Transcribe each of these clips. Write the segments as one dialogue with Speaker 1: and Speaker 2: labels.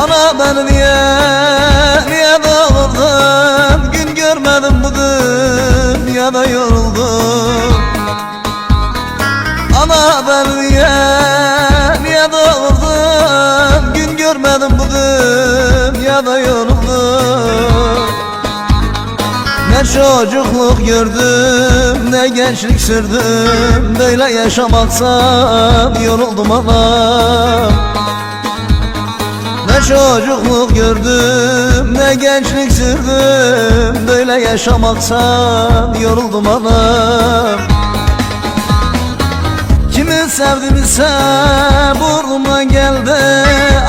Speaker 1: Ana ben niye, niye doğurdum Gün görmedim bu dünyada yoruldum? Ana ben niye, niye doğurdum Gün görmedim bu dünyada yoruldum? Ne çocukluk gördüm ne gençlik sürdüm. Böyle yaşamaktan yoruldum anam ne çocukluk gördüm ne gençlik sürdüm Böyle yaşamaktan yoruldum anam. Kimi sevdim ise burnuma geldi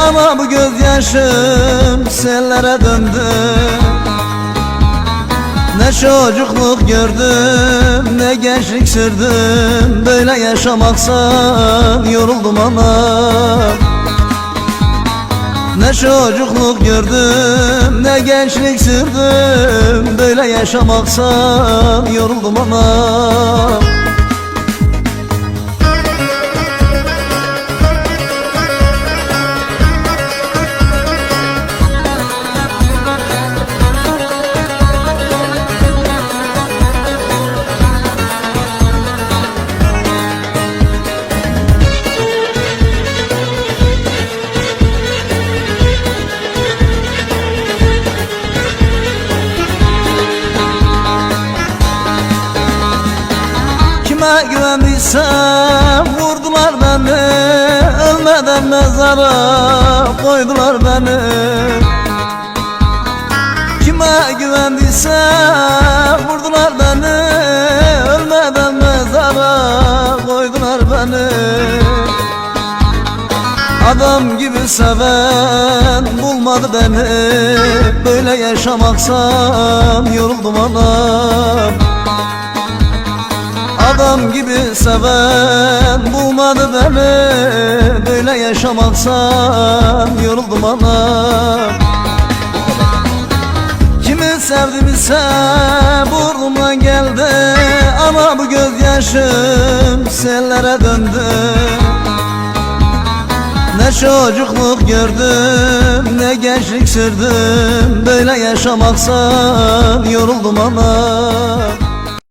Speaker 1: Ama bu gözyaşım sellere döndü. Ne çocukluk gördüm ne gençlik sürdüm Böyle yaşamaktan yoruldum anam ne çocukluk gördüm ne gençlik sürdüm Böyle yaşamaksan yoruldum anam Kime güvendiysem vurdular beni Ölmeden mezara koydular beni. Kime güvendiysem vurdular beni Ölmeden mezara koydular beni. Adam gibi seven bulmadı beni Böyle yaşamaksan yoruldum anam Adam gibi seven bulmadı beni Böyle yaşamaksan yoruldum anam Kimi sevdim ise burnuma geldi. Ama bu gözyaşım sellere döndü. Ne çocukluk gördüm ne gençlik sürdüm. Böyle yaşamaksan yoruldum ama